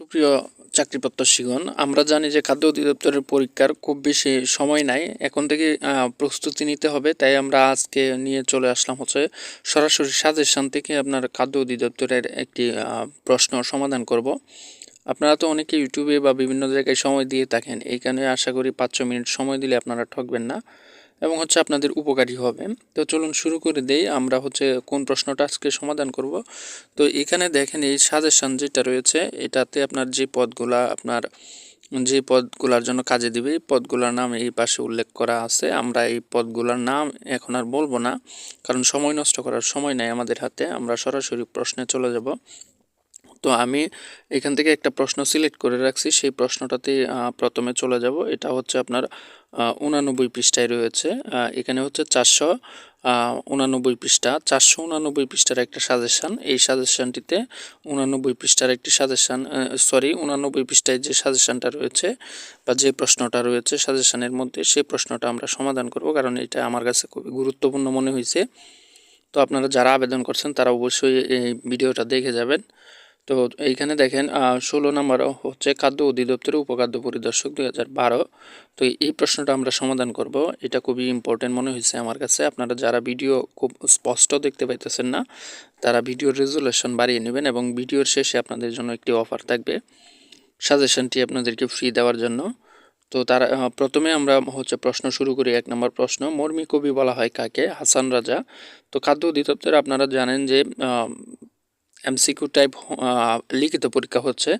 সুপ্রিয় চাকরি প্রত্যাশীগণ, আমরা জানি যে খাদ্য অধিদপ্তরের পরীক্ষার খুব বেশি সময় নাই। এখন থেকে প্রস্তুতি নিতে হবে, তাই আমরা আজকে নিয়ে চলে আসলাম হচ্ছে সরাসরি সাজেশান থেকে আপনার খাদ্য অধিদপ্তরের একটি প্রশ্ন সমাধান করব। আপনারা তো অনেকে ইউটিউবে বা বিভিন্ন জায়গায় সময় দিয়ে থাকেন এইখানে আশা করি পাঁচ ছ মিনিট সময় দিলে আপনারা ঠকবেন না। এবং হচ্ছে আপনাদের উপকারী হবে। তো চলুন শুরু করে দেই, আমরা হচ্ছে কোন প্রশ্নটা আজকে সমাধান করব। তো এখানে দেখেন এই সাজেশন যেটা রয়েছে, এটাতে আপনার যে পদগুলা আপনার, যে পদগুলার জন্য কাজে দিবে, এই পদগুলার নাম এই পাশে উল্লেখ করা আছে। আমরা এই পদগুলার নাম এখন আর বলব না, কারণ সময় নষ্ট করার সময় নাই আমাদের হাতে। আমরা সরাসরি প্রশ্নে চলে যাব। তো আমি এখান থেকে একটা প্রশ্ন সিলেক্ট করে রাখছি, সেই প্রশ্নটাতে প্রথমে চলে যাব। এটা হচ্ছে আপনার উনানব্বই পৃষ্ঠায় রয়েছে। এখানে হচ্ছে চারশো উনানব্বই পৃষ্ঠা। চারশো উনানব্বই পৃষ্ঠার একটা সাজেশান। এই সাজেশানটিতে উনানব্বই পৃষ্ঠার একটি সাজেশান সরি, উনানব্বই পৃষ্ঠায় যে সাজেশানটা রয়েছে বা যে প্রশ্নটা রয়েছে সাজেশানের মধ্যে সেই প্রশ্নটা আমরা সমাধান করব কারণ এটা আমার কাছে খুবই গুরুত্বপূর্ণ মনে হয়েছে। তো আপনারা যারা আবেদন করছেন, তারা অবশ্যই এই ভিডিওটা দেখে যাবেন। তো এইখানে দেখেন ষোলো নম্বর হচ্ছে খাদ্য অধিদপ্তরের উপখাদ্য পরিদর্শক দুই হাজার বারো। তো এই প্রশ্নটা আমরা সমাধান করব। এটা খুবই ইম্পর্টেন্ট মনে হয়েছে আমার কাছে। আপনারা যারা ভিডিও খুব স্পষ্ট দেখতে পাইতেছেন না, তারা ভিডিওর রেজুলেশন বাড়িয়ে নেবেন এবং ভিডিওর শেষে আপনাদের জন্য একটি অফার থাকবে। সাজেশনটি আপনাদেরকে ফ্রি দেওয়ার জন্য। তো তার প্রথমে আমরা হচ্ছে প্রশ্ন শুরু করি, এক নম্বর প্রশ্ন, মর্মী কবি বলা হয় কাকে? হাসান রাজা। তো খাদ্য অধিদপ্তর আপনারা জানেন যে এমসিকিউ টাইপ লিখিত পরীক্ষা হচ্ছে।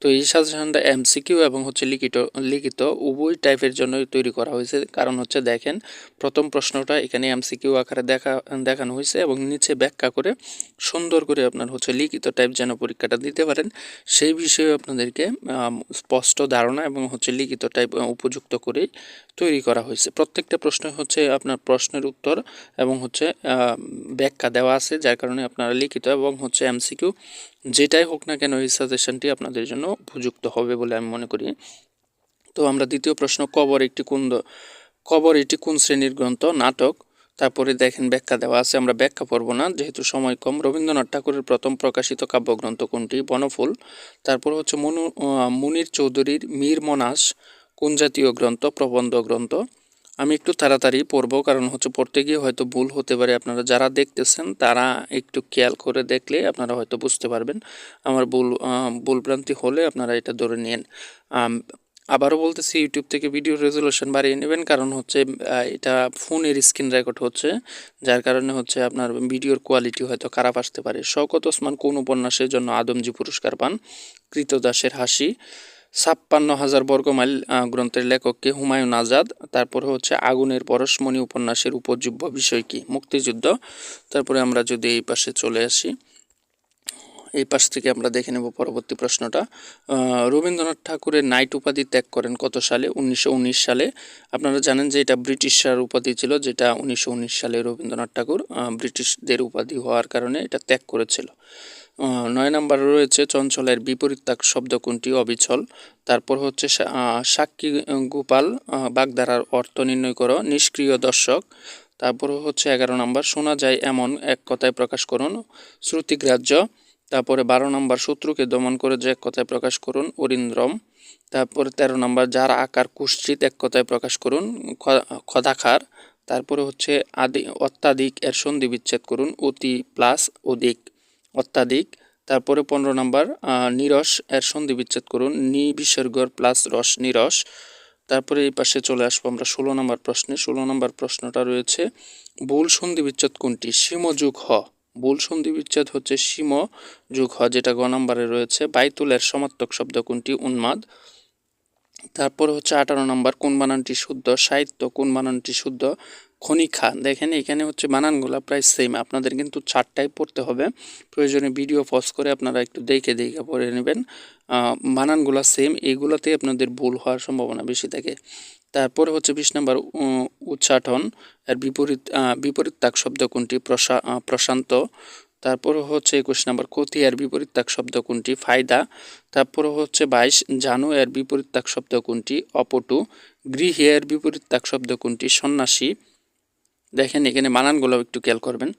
তো এই সাজেশনটা এমসিকিউ এবং হচ্ছে লিখিত লিখিত উভয় টাইপের জন্যই তৈরি করা হয়েছে। কারণ হচ্ছে দেখেন, প্রথম প্রশ্নটা এখানে এমসিকিউ আকারে দেখা, দেখানো হয়েছে এবং নিচে ব্যাখ্যা করে সুন্দর করে আপনার হচ্ছে লিখিত টাইপ যেন পরীক্ষাটা দিতে পারেন, সেই বিষয়ে আপনাদেরকে স্পষ্ট ধারণা এবং হচ্ছে লিখিত টাইপ উপযুক্ত করেই তৈরি করা হয়েছে। প্রত্যেকটা প্রশ্ন হচ্ছে আপনার প্রশ্নের উত্তর এবং হচ্ছে ব্যাখ্যা দেওয়া আছে, যার কারণে আপনারা লিখিত এবং হচ্ছে এমসিকিউ, যেটাই হোক না কেন এই সাজেশনটি আপনাদের জন্য উপযুক্ত হবে বলে আমি মনে করি। তো আমরা দ্বিতীয় প্রশ্ন, কবর একটি কোন কবর এটি কোন শ্রেণির গ্রন্থ? নাটক। তারপরে দেখেন ব্যাখ্যা দেওয়া আছে, আমরা ব্যাখ্যা পড়ব না, যেহেতু সময় কম। রবীন্দ্রনাথ ঠাকুরের প্রথম প্রকাশিত কাব্যগ্রন্থ কোনটি? বনফুল। তারপর হচ্ছে মনু মুনির চৌধুরীর মীর মনাস, কোন জাতীয় গ্রন্থ? প্রবন্ধ গ্রন্থ। আমি একটু তাড়াতাড়ি পড়ব, কারণ হচ্ছে পড়তে গিয়ে হয়তো ভুল হতে পারে। আপনারা যারা দেখতেছেন, তারা একটু খেয়াল করে দেখলে আপনারা হয়তো বুঝতে পারবেন। আমার ভুল ভুলভ্রান্তি হলে আপনারা এটা ধরে নিন আবারও বলতেছি ইউটিউব থেকে ভিডিও রেজলিউশন বাড়িয়ে নেবেন, কারণ হচ্ছে এটা ফোনের স্ক্রিন রেকর্ড হচ্ছে, যার কারণে হচ্ছে আপনার ভিডিওর কোয়ালিটি হয়তো খারাপ আসতে পারে। শওকত ওসমান কোন উপন্যাসের জন্য আদমজি পুরস্কার পান? কৃতদাসের হাসি। ছাপ্পান্ন হাজার বর্গমাইল গ্রন্থের লেখককে হুমায়ুন আজাদ। তারপরে হচ্ছে আগুনের পরশমণি উপন্যাসের উপজীব্য বিষয় কি? মুক্তিযুদ্ধ। তারপরে আমরা যদি এই পাশে চলে আসি, এই পাশ থেকে আমরা দেখে নেব পরবর্তী প্রশ্নটা। রবীন্দ্রনাথ ঠাকুরের নাইট উপাধি ত্যাগ করেন কত সালে? উনিশশো উনিশ সালে। আপনারা জানেন যে এটা ব্রিটিশার উপাধি ছিল, যেটা উনিশশো উনিশ সালে রবীন্দ্রনাথ ঠাকুর ব্রিটিশদের উপাধি হওয়ার কারণে এটা ত্যাগ করেছিল। নয় নম্বর রয়েছে চঞ্চলের বিপরীত তাক শব্দ কোনটি? অবিচল। তারপর হচ্ছে সাক্ষী গোপাল বাগধারার অর্থ নির্ণয় করো, নিষ্ক্রিয় দর্শক। তারপর হচ্ছে এগারো নম্বর, শোনা যায় এমন এক কথায় প্রকাশ করুন শ্রুতিগ্রাহ্য তারপরে বারো নম্বর, শত্রুকে দমন করে যে এক কথায় প্রকাশ করুন, অরিন্দ্রম। তারপরে তেরো নম্বর, যার আকার কুশ্চিত এক কথায় প্রকাশ করুন খদাখার। তারপরে হচ্ছে আদি, অত্যাধিক এর সন্ধি বিচ্ছেদ করুন, অতি প্লাস, অধিক। অত্যাধিক। তারপরে পনেরো নম্বর নিরস, এর সন্ধি বিচ্ছেদ করুন। নি বিসর্গর প্লাস রস নিরস। তারপরে এই পাশে চলে আসব আমরা ষোলো নম্বর প্রশ্নে। ষোলো নম্বর প্রশ্নটা রয়েছে, ভুল সন্ধি বিচ্ছেদ কোনটি? সীম যুগ হ। ভুল সন্ধি বিচ্ছেদ হচ্ছে সীম যুগ হ, যেটা গ নম্বরে রয়েছে। বাইতুলের সমার্থক শব্দ কোনটি? উন্মাদ। তারপর হচ্ছে আঠারো নম্বর, কোন বানানটি শুদ্ধ? সাহিত্য কোন বানানটি শুদ্ধ? খনিখা। দেখেন, এখানে হচ্ছে বানানগুলো প্রায় সেম আপনাদের কিন্তু চারটাই পড়তে হবে। প্রয়োজনে ভিডিও পজ করে আপনারা একটু দেখে দেখে পড়ে নেবেন। বানানগুলো সেম এইগুলোতে আপনাদের ভুল হওয়ার সম্ভাবনা বেশি থাকে। তারপরে হচ্ছে বিশ নম্বর উচ্চাটন, এর বিপরীত বিপরীত তাক শব্দ কোনটি? প্রশা প্রশান্ত। তারপরে হচ্ছে একুশ নম্বর ক্ষতি এর বিপরীত তাক শব্দ কোনটি? ফায়দা। তারপরে হচ্ছে বাইশ, জানু, এর বিপরীত তাক শব্দ কোনটি? অপটু। গৃহে, এর বিপরীত তাক শব্দ কোনটি? সন্ন্যাসী। দেখেন, এখানে বানানগুলো একটু খেয়াল করবেন।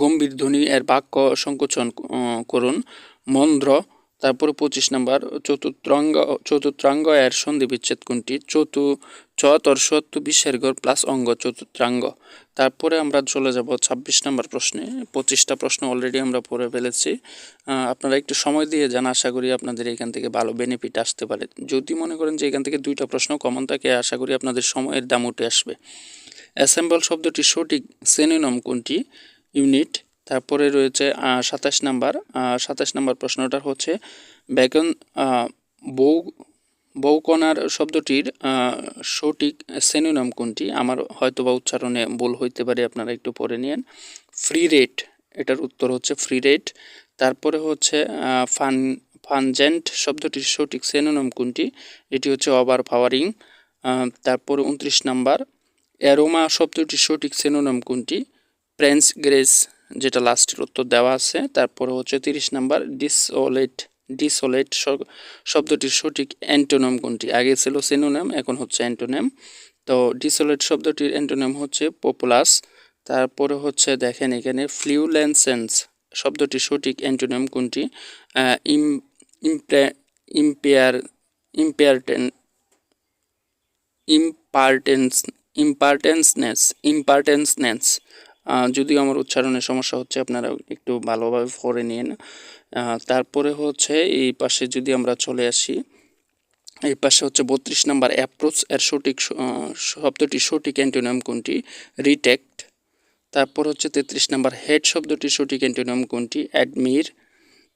গম্ভীর ধ্বনি, এর বাক্য সংকোচন করুন। মন্দ্র তারপরে পঁচিশ নাম্বার, চতুর্থ্রাঙ্গ চতুর্থ্রাঙ্গ এর সন্ধি বিচ্ছেদ কোনটি? চতু চ তর্ষত্ব বিশের ঘর প্লাস অঙ্গ চতুর্থ্রাঙ্গ। তারপরে আমরা চলে যাব ছাব্বিশ নম্বর প্রশ্নে। পঁচিশটা প্রশ্ন অলরেডি আমরা পড়ে ফেলেছি। আপনারা একটু সময় দিয়ে যান আশা করি আপনাদের এখান থেকে ভালো বেনিফিট আসতে পারে। যদি মনে করেন যে এখান থেকে দুইটা প্রশ্ন কমন থাকে, আশা করি আপনাদের সময়ের দাম উঠে আসবে। অ্যাসেম্বল শব্দটি সঠিক সেনোনম কোনটি? ইউনিট, তারপরে রয়েছে সাতাশ নাম্বার। সাতাশ নাম্বার প্রশ্নটা হচ্ছে, ব্যাকন বউ, বউকণার শব্দটির সঠিক সেনোনাম কোনটি? আমার হয়তো বা উচ্চারণে ভুল হইতে পারে, আপনারা একটু পড়ে নিন ফ্রি রেট, এটার উত্তর হচ্ছে ফ্রি রেট। তারপরে হচ্ছে ফান, ফানজেন্ট শব্দটির সঠিক সেনোনাম কোনটি? এটি হচ্ছে ওভার পাওয়ারিং। তারপরে উনত্রিশ নাম্বার। অ্যারোমা শব্দটির সঠিক সেনোনাম কোনটি? প্রেন্স গ্রেস যেটা লাস্টের উত্তর দেওয়া আছে। তারপরে হচ্ছে তিরিশ নাম্বার ডিসওলেট ডিসোলেট শব্দটির সঠিক অ্যান্টোনাম কোনটি? আগে ছিল সেনোনাম এখন হচ্ছে অ্যান্টোনাম তো ডিসোলেট শব্দটির অ্যান্টোনাম হচ্ছে পপুলাস তারপরে হচ্ছে দেখেন এখানে ফ্লিউলেন্সেন্স শব্দটির সঠিক অ্যান্টোনাম কোনটি? ইম ইম্পেয়ার ইম্পেয়ারটেন ইম্পার্টেন্স ইম্পার্টেন্সনেস ইম্পার্টেন্সনেস যদিও আমার উচ্চারণের সমস্যা হচ্ছে, আপনারা একটু ভালোভাবে পড়ে নিন। তারপরে হচ্ছে, এই পাশে যদি আমরা চলে আসি, এই পাশে হচ্ছে বত্রিশ নাম্বার অ্যাপ্রোচ এর সঠিক শব্দটি সঠিক অ্যান্টোনিয়াম কোনটি? রিটেক্ট তারপর হচ্ছে তেত্রিশ নাম্বার হেড শব্দটি সঠিক অ্যান্টোনিয়াম কোনটি? অ্যাডমির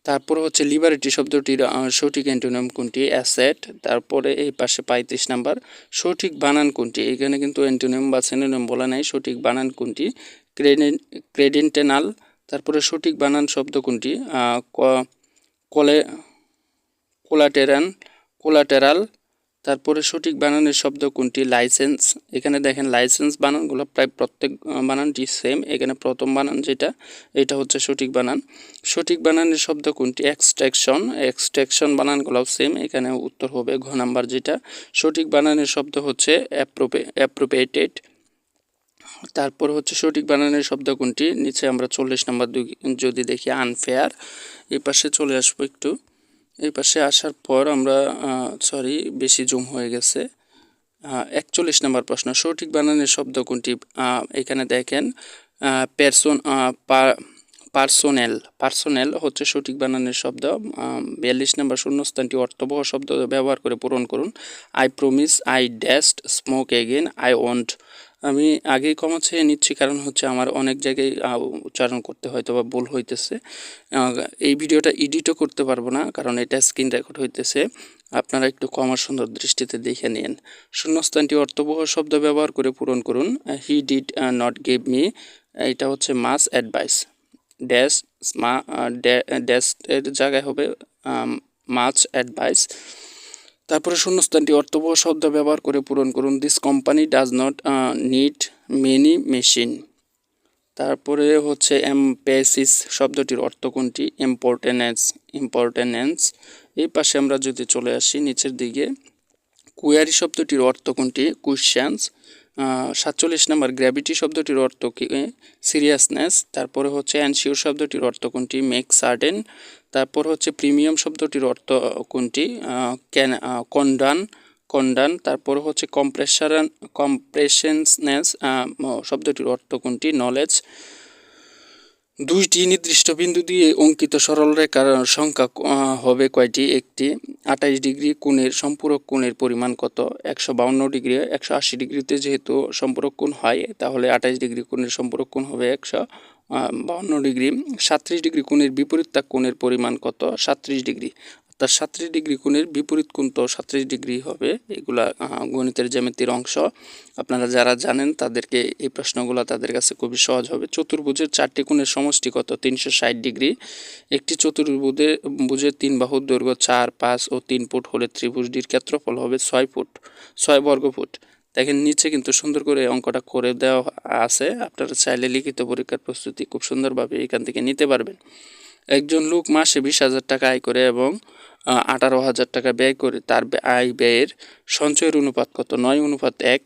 তারপর হচ্ছে লিবারিটি শব্দটির সঠিক অ্যান্টোনিয়াম কোনটি? অ্যাসেট তারপরে এই পাশে পঁয়ত্রিশ নাম্বার, সঠিক বানান কোনটি? এখানে কিন্তু অ্যান্টোনিয়াম বা সেনোনিয়াম বলা নাই, সঠিক বানান কোনটি? ক্রেডেন ক্রেডেন্টেনাল তারপরে সঠিক বানান শব্দ কোনটি? কলে কোলাটেরান কোলাটেরাল তারপরে সঠিক বানানের শব্দ কোনটি? লাইসেন্স। এখানে দেখেন, লাইসেন্স বানানগুলো প্রায় প্রত্যেক বানানটি সেম এখানে প্রথম বানান যেটা, এটা হচ্ছে সঠিক বানান। সঠিক বানানের শব্দ কোনটি? এক্সট্রাকশন এক্সট্রাকশন বানানগুলোও সেম এখানে উত্তর হবে ঘ নাম্বার যেটা। সঠিক বানানের শব্দ হচ্ছে অ্যাপ্রোপে অ্যাপ্রোপেটেড তারপর হচ্ছে সঠিক বানানের শব্দ কোনটি? নিচে আমরা চল্লিশ নাম্বার যদি দেখি আনফেয়ার এই পাশে চলে আসব একটু। এই পাশে আসার পর আমরা সরি বেশি জুম হয়ে গেছে। একচল্লিশ নাম্বার প্রশ্ন, সঠিক বানানের শব্দ কোনটি? এখানে দেখেন পার্সন পার্সোনেল পার্সোনেল হচ্ছে সঠিক বানানের শব্দ। বিয়াল্লিশ নাম্বার শূন্যস্থানটি অর্থবহ শব্দ ব্যবহার করে পূরণ করুন। I promise I dash smoke again I want আমি আগেই কমা চেয়ে নিচ্ছি, কারণ হচ্ছে আমার অনেক জায়গায় উচ্চারণ করতে হয়তো বা ভুল হইতেছে। এই ভিডিওটা এডিটও করতে পারব না, কারণ এটা স্ক্রিন রেকর্ড হইতেছে। আপনারা একটু কমার সুন্দর দৃষ্টিতে দেখে নিন। শূন্যস্থানটি অর্থবহ শব্দ ব্যবহার করে পূরণ করুন। He did not give me এটা হচ্ছে মাস অ্যাডভাইস। ড্যাশ, মা ড্যাশ এর জায়গায় হবে মাছ অ্যাডভাইস। তারপরে শূন্যস্থানটি অর্থবহ শব্দ ব্যবহার করে পূরণ করুন। This company does not need many machine তারপরে হচ্ছে এমপেসিস শব্দটির অর্থ কোনটি? ইম্পর্টেন্স ইম্পর্টেন্স এই পাশে আমরা যদি চলে আসি, নিচের দিকে। কুয়ারি শব্দটির অর্থ কোনটি? কুয়েশ্চান্স সাতচল্লিশ নম্বর গ্র্যাভিটি শব্দটির অর্থ কি? সিরিয়াসনেস তারপরে হচ্ছে অ্যানশিওর শব্দটির অর্থ কোনটি? মেক সার্টেন তারপর হচ্ছে প্রিমিয়াম শব্দটির অর্থ কোনটি? ক্যান কন্ডান কন্ডান তারপর হচ্ছে কম্প্রেসারান কম্প্রেশনসনেস শব্দটির অর্থ কোনটি? নলেজ দুইটি নির্দিষ্ট বিন্দু দিয়ে অঙ্কিত সরল রেখার সংখ্যা হবে কয়টি? একটি, আঠাইশ ডিগ্রি কোণের সম্পূরক কোণের পরিমাণ কত? একশো বাউন্ন ডিগ্রি, একশো আশি ডিগ্রিতে যেহেতু সম্পূরক কোণ হয়, তাহলে আঠাইশ ডিগ্রি কোণের সম্পূরক কোণ হবে একশো বাউন্ন ডিগ্রি। সাতত্রিশ ডিগ্রি কোণের বিপরীত কোণের পরিমাণ কত? সাতত্রিশ ডিগ্রি। তার সাতত্রিশ ডিগ্রি কোণের বিপরীত কোণ তো সাতত্রিশ ডিগ্রি হবে। এগুলা গণিতের জ্যামিতির অংশ। আপনারা যারা জানেন তাদেরকে এই প্রশ্নগুলো তাদের কাছে খুবই সহজ হবে। চতুর্ভুজের চারটি কোণের সমষ্টি কত? তিনশো ষাট ডিগ্রি। একটি চতুর্ভুজে, ভুজের তিন বাহুর দৈর্ঘ্য চার, পাঁচ ও তিন ফুট হলে ত্রিভুজটির ক্ষেত্রফল হবে ছয় ফুট, ছয় বর্গ ফুট দেখেন নিচে কিন্তু সুন্দর করে অঙ্কটা করে দেওয়া আছে। আপনারা চাইলে লিখিত পরীক্ষার প্রস্তুতি খুব সুন্দরভাবে এখান থেকে নিতে পারবেন। একজন লোক মাসে বিশ হাজার টাকা আয় করে এবং আঠারো হাজার টাকা ব্যয় করে তার আয় ব্যয়ের সঞ্চয়ের অনুপাত কত? নয়, অনুপাত এক।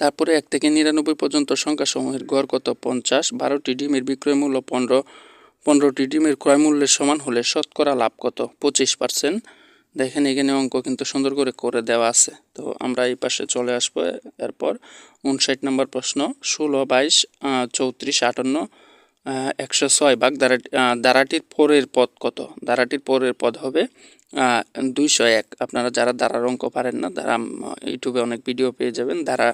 তারপরে এক থেকে নিরানব্বই পর্যন্ত সংখ্যাসমূহের গড় কত? পঞ্চাশ। বারোটি ডিমের বিক্রয় মূল্য পনেরো। পনেরোটি ডিমের ক্রয় মূল্যের সমান হলে শতকরা লাভ কত? পঁচিশ পার্সেন্ট। দেখেন এখানে অঙ্ক কিন্তু সুন্দর করে করে দেওয়া আছে। তো আমরা এই পাশে চলে আসব। এরপর উনষাট নম্বর প্রশ্ন। ষোলো, বাইশ চৌত্রিশ, আটান্ন একশো ছয়। ভাগ দ্বারা দ্বারাটির পরের পদ কত? দ্বারাটির পরের পদ হবে দুইশো এক। আপনারা যারা দ্বারার অঙ্ক পারেন না দ্বারা ইউটিউবে অনেক ভিডিও পেয়ে যাবেন। দ্বারা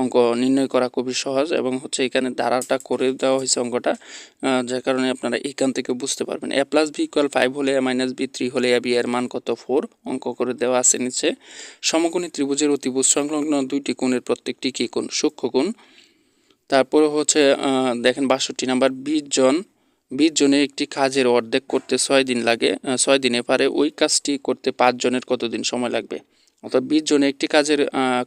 অঙ্ক নির্ণয় করা খুবই সহজ এবং হচ্ছে এখানে দ্বারাটা করে দেওয়া হয়েছে অঙ্কটা যার কারণে আপনারা এখান থেকে বুঝতে পারবেন। A plus B equal five হলে, এ মাইনাস বি থ্রি হলে, এ বি এর মান কত? ফোর অঙ্ক করে দেওয়া আছে নিচে। সমকোণী ত্রিভুজের অতিভুজ সংলগ্ন দুইটি কোণের প্রত্যেকটি কী কোণ? সূক্ষ্ম কোণ। তারপরে হচ্ছে দেখেন বাষট্টি নাম্বার, বিশ জন, বিশ জনে একটি কাজের অর্ধেক করতে ছয় দিন লাগে ছয় দিনে পারে ওই কাজটি করতে পাঁচ জনের কতদিন সময় লাগবে? অর্থাৎ বিশ জনে একটি কাজের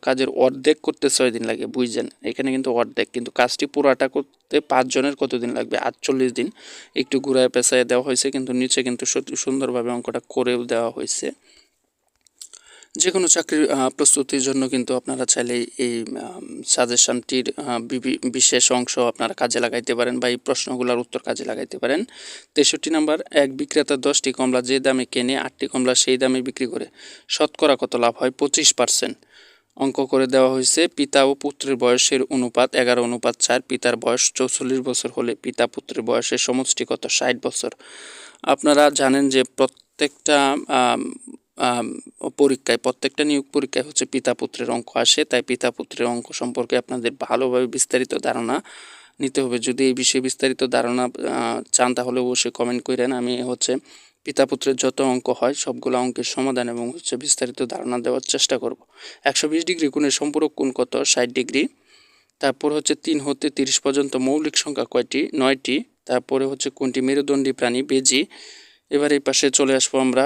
কাজের অর্ধেক করতে ছয় দিন লাগে, বুঝছেন? এখানে কিন্তু অর্ধেক, কিন্তু কাজটি পুরাটা করতে পাঁচ জনের কতদিন লাগবে? আটচল্লিশ দিন। একটু ঘুরায় পেঁচায় দেওয়া হয়েছে, কিন্তু নিচে কিন্তু সুন্দরভাবে অঙ্কটা করেও দেওয়া হয়েছে। যে কোনো চাকরির প্রস্তুতির জন্য কিন্তু আপনারা চাইলে এই সাজেশনটির বিশেষ অংশ আপনারা কাজে লাগাইতে পারেন বা এই প্রশ্নগুলোর উত্তর কাজে লাগাইতে পারেন। তেষট্টি নাম্বার, এক বিক্রেতা দশটি কমলা যে দামে কেনে আটটি কমলা সেই দামে বিক্রি করে। শতকরা কত লাভ হয়? পঁচিশ পার্সেন্ট। অঙ্ক করে দেওয়া হয়েছে, পিতা ও পুত্রের বয়সের অনুপাত এগারো, অনুপাত চার, পিতার বয়স চৌচল্লিশ বছর হলে পিতা পুত্রের বয়সের সমষ্টি কত? ষাট বছর। আপনারা জানেন যে প্রত্যেকটা পরীক্ষায়, প্রত্যেকটা নিয়োগ পরীক্ষায় হচ্ছে পিতা পুত্রের অঙ্ক আসে। তাই পিতা পুত্রের অঙ্ক সম্পর্কে আপনাদের ভালোভাবে বিস্তারিত ধারণা নিতে হবে। যদি এই বিষয়ে বিস্তারিত ধারণা চান তাহলে অবশ্যই কমেন্ট করেন আমি হচ্ছে পিতা পুত্রের যত অঙ্ক হয়, সবগুলো অঙ্কের সমাধান এবং হচ্ছে বিস্তারিত ধারণা দেওয়ার চেষ্টা করব। একশো বিশ ডিগ্রি কোণের সম্পূরক কোণ কত? ষাট ডিগ্রি। তারপর হচ্ছে তিন হতে তিরিশ পর্যন্ত মৌলিক সংখ্যা কয়টি? নয়টি। তারপরে হচ্ছে কোনটি মেরুদণ্ডী প্রাণী? বেজি। এবার এই পাশে চলে আসব আমরা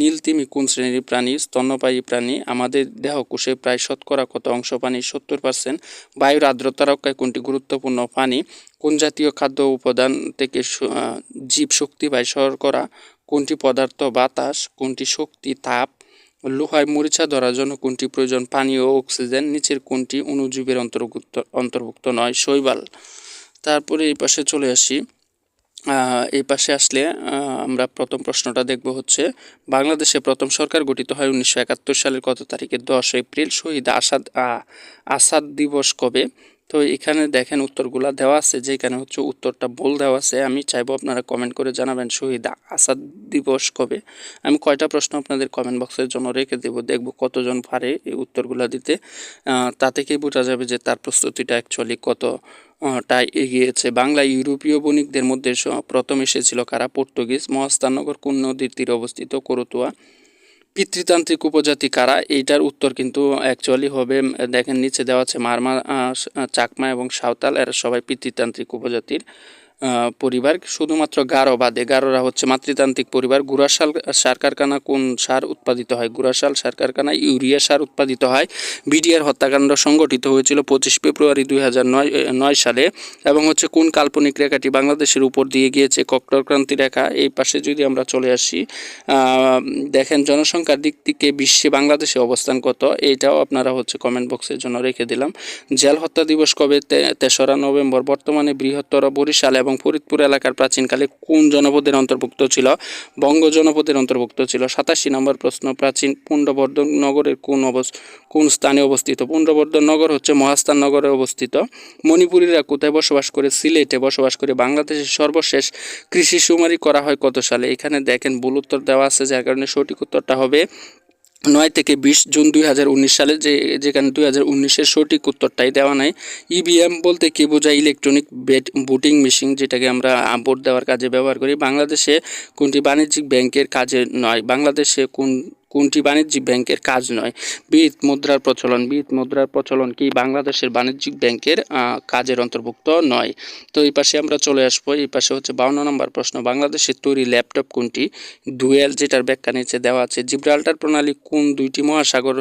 নীলতিমি কোন শ্রেণির প্রাণী, স্তন্যপায়ী প্রাণী, আমাদের দেহকোষে প্রায় শতকরা কত অংশ পানি? সত্তর পার্সেন্ট বায়ুর আর্দ্রতা রক্ষায় কোনটি গুরুত্বপূর্ণ পানি? কোন জাতীয় খাদ্য উপাদান থেকে জীব শক্তি পায় শর্করা? কোনটি পদার্থ বাতাস? কোনটি শক্তি তাপ? লোহায় মরিচা ধরার জন্য কোনটি প্রয়োজন? পানি ও অক্সিজেন নিচের কোনটি অণুজীবের অন্তর্ভুক্ত অন্তর্ভুক্ত নয়? শৈবাল। তারপরে এই পাশে চলে আসি। এই পাশে আসলে আমরা প্রথম প্রশ্নটা দেখব হচ্ছে, বাংলাদেশে প্রথম সরকার গঠিত হয় উনিশশো একাত্তর সালের কত তারিখে? দশ এপ্রিল, শহীদ আসাদ আসাদ দিবস কবে? তো এখানে দেখেন উত্তরগুলা দেওয়া আছে, যেখানে হচ্ছে উত্তরটা ভুল দেওয়া আছে। আমি চাইব আপনারা কমেন্ট করে জানাবেন, শহীদ আসাদ দিবস কবে? আমি কয়টা প্রশ্ন আপনাদের কমেন্ট বক্সের জন্য রেখে দেবো, দেখব কতজন পারে এই উত্তরগুলা দিতে। তা থেকেই বোঝা যাবে যে তার প্রস্তুতিটা অ্যাকচুয়ালি কত টাই এগিয়েছে। বাংলা ইউরোপীয় বণিকদের মধ্যে প্রথম এসেছিল কারা? পর্তুগিজ মহাস্থানগর কোন নদীর তীরে অবস্থিত? করতুয়া পিতৃতান্ত্রিক উপজাতি কারা? এইটার উত্তর কিন্তু অ্যাকচুয়ালি হবে, দেখেন নিচে দেওয়া আছে মারমা চাকমা এবং সাঁওতাল, এরা সবাই পিতৃতান্ত্রিক উপজাতির। পরিবার, শুধুমাত্র গারো বাদে। গারোরা হচ্ছে মাতৃতান্ত্রিক পরিবার। গুড়াশাল সার কারখানা কোন সার উৎপাদিত হয়? গুড়াশাল সার কারখানায় ইউরিয়া সার উৎপাদিত হয়। বিডিআর হত্যাকাণ্ড সংগঠিত হয়েছিল পঁচিশ ফেব্রুয়ারি দুই নয় সালে এবং হচ্ছে কোন কাল্পনিক রেখাটি বাংলাদেশের উপর দিয়ে গিয়েছে? কক্টরক্রান্তি রেখা। এই পাশে যদি আমরা চলে আসি দেখেন জনসংখ্যার দিক থেকে বিশ্বে বাংলাদেশে অবস্থান কত? এইটাও আপনারা হচ্ছে কমেন্ট বক্সের জন্য রেখে দিলাম। জেল হত্যা দিবস কবে? তেসরা নভেম্বর। বর্তমানে বৃহত্তর বরিশাল এবং ফরিদপুর এলাকার প্রাচীনকালে কোন জনপদের অন্তর্ভুক্ত ছিল? বঙ্গ জনপদের অন্তর্ভুক্ত ছিল সাতাশি নম্বর প্রশ্ন, প্রাচীন পুণ্ডবর্ধন নগরের কোন অবস, কোন স্থানে অবস্থিত? পুণ্ডবর্ধন নগর হচ্ছে মহাস্থান নগরে অবস্থিত। মণিপুরীরা কোথায় বসবাস করে? সিলেটে বসবাস করে। বাংলাদেশের সর্বশেষ কৃষি সুমারি করা হয় কত সালে? এখানে দেখেন ভুল উত্তর দেওয়া আছে, যার কারণে সঠিক উত্তরটা হবে নয় থেকে বিশ জুন দুই হাজার উনিশ সালে যে, যেখানে দুই হাজার উনিশের সঠিক উত্তরটাই দেওয়া নাই। ইভিএম বলতে কি বোঝায়? ইলেকট্রনিক বেট ভোটিং মেশিন যেটাকে আমরা ভোট দেওয়ার কাজে ব্যবহার করি। বাংলাদেশে কোনটি বাণিজ্যিক ব্যাংকের কাজে নয়। বাংলাদেশে কোন কোনটি বাণিজ্যিক ব্যাংকের কাজ নয়? বিত মুদ্রার প্রচলন বিত মুদ্রার প্রচলন কি বাংলাদেশের বাণিজ্যিক ব্যাংকের কাজের অন্তর্ভুক্ত নয়? তো এই পাশে আমরা চলে আসব, এই পাশে হচ্ছে বাউন্ন নম্বর প্রশ্ন, বাংলাদেশের তৈরি ল্যাপটপ কোনটি? ডুয়েল, যেটার ব্যাখ্যা নিচে দেওয়া আছে, জিব্রাল্টার প্রণালী কোন দুইটি মহাসাগর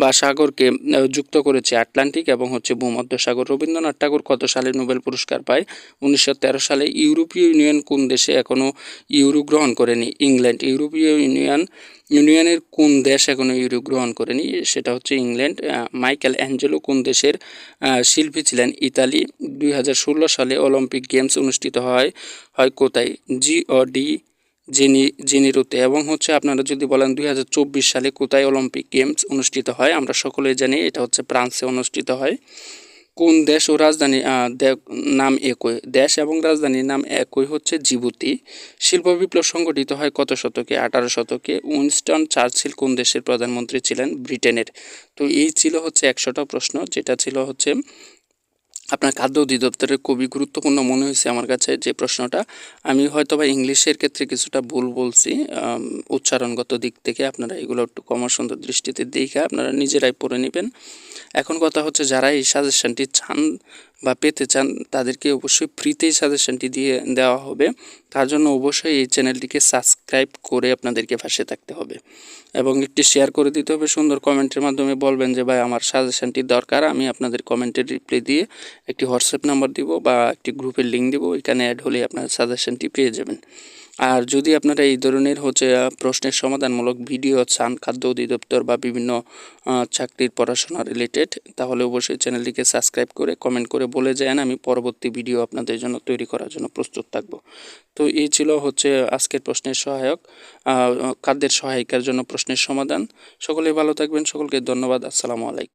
বা সাগরকে যুক্ত করেছে? আটলান্টিক এবং হচ্ছে ভূমধ্যসাগর। রবীন্দ্রনাথ ঠাকুর কত সালে নোবেল পুরস্কার পায়? উনিশশো তেরো সালে ইউরোপীয় ইউনিয়ন কোন দেশে এখনও ইউরো গ্রহণ করেনি? ইংল্যান্ড, ইউরোপীয় ইউনিয়ন ইউনিয়নের কোন দেশ এখনও ইউরো গ্রহণ করেনি? সেটা হচ্ছে ইংল্যান্ড। মাইকেল অ্যাঞ্জেলো কোন দেশের শিল্পী ছিলেন? ইতালি। দুই হাজার ষোলো সালে অলিম্পিক গেমস অনুষ্ঠিত হয় হয় কোথায়? জি ও ডি, জেনি, জেনিরোতে। এবং হচ্ছে আপনারা যদি বলেন দুই হাজার চব্বিশ সালে কোথায় অলিম্পিক গেমস অনুষ্ঠিত হয়, আমরা সকলেই জানি এটা হচ্ছে ফ্রান্সে অনুষ্ঠিত হয়। কোন দেশ ও রাজধানী নাম একই? দেশ এবং রাজধানীর নাম একই হচ্ছে জিবুতি। শিল্প বিপ্লব সংগঠিত হয় কত শতকে? আঠারো শতকে। উইনস্টন চার্চিল কোন দেশের প্রধানমন্ত্রী ছিলেন? ব্রিটেনের। তো এই ছিল হচ্ছে একশোটা প্রশ্ন, যেটা ছিল হচ্ছে আপনার খাদ্য অধিদপ্তরের খুবই গুরুত্বপূর্ণ মনে হয়েছে আমার কাছে যে প্রশ্নটা। আমি হয়তো বা ইংলিশের ক্ষেত্রে কিছুটা ভুল বলছি উচ্চারণগত দিক থেকে আপনারা এগুলো একটু কম সুন্দর দৃষ্টিতে দেখে আপনারা নিজেরাই পড়ে নেবেন। এখন কথা হচ্ছে যারা এই সাজেশনটি চান বা পেতে চান, তাদেরকে অবশ্যই ফ্রিতেই সাজেশনটি দিয়ে দেওয়া হবে। তার জন্য অবশ্যই এই চ্যানেলটিকে সাবস্ক্রাইব করে আপনাদেরকে পাশে থাকতে হবে এবং একটি শেয়ার করে দিতে হবে সুন্দর কমেন্টের মাধ্যমে। বলবেন যে, ভাই, আমার সাজেশনটি দরকার, আমি আপনাদের কমেন্টের রিপ্লাই দিয়ে একটি হোয়াটসঅ্যাপ নাম্বার দিব বা একটি গ্রুপের লিঙ্ক দিব, ওইখানে অ্যাড হলে আপনার সাজেশনটি পেয়ে যাবেন। আর যদি আপনারা এই ধরনের হচ্ছে প্রশ্নের সমাধানমূলক ভিডিও চান, খাদ্য অধিদপ্তর বা বিভিন্ন চাকরির পড়াশোনা রিলেটেড তাহলে অবশ্যই চ্যানেলটিকে সাবস্ক্রাইব করে কমেন্ট করে বলে যান। আমি পরবর্তী ভিডিও আপনাদের জন্য তৈরি করার জন্য প্রস্তুত থাকব। তো এই ছিল হচ্ছে, আজকের প্রশ্নের সহায়ক খাদ্যের সহায়িকার জন্য প্রশ্নের সমাধান। সকলে ভালো থাকবেন, সকলকে ধন্যবাদ, আসসালামু আলাইকুম।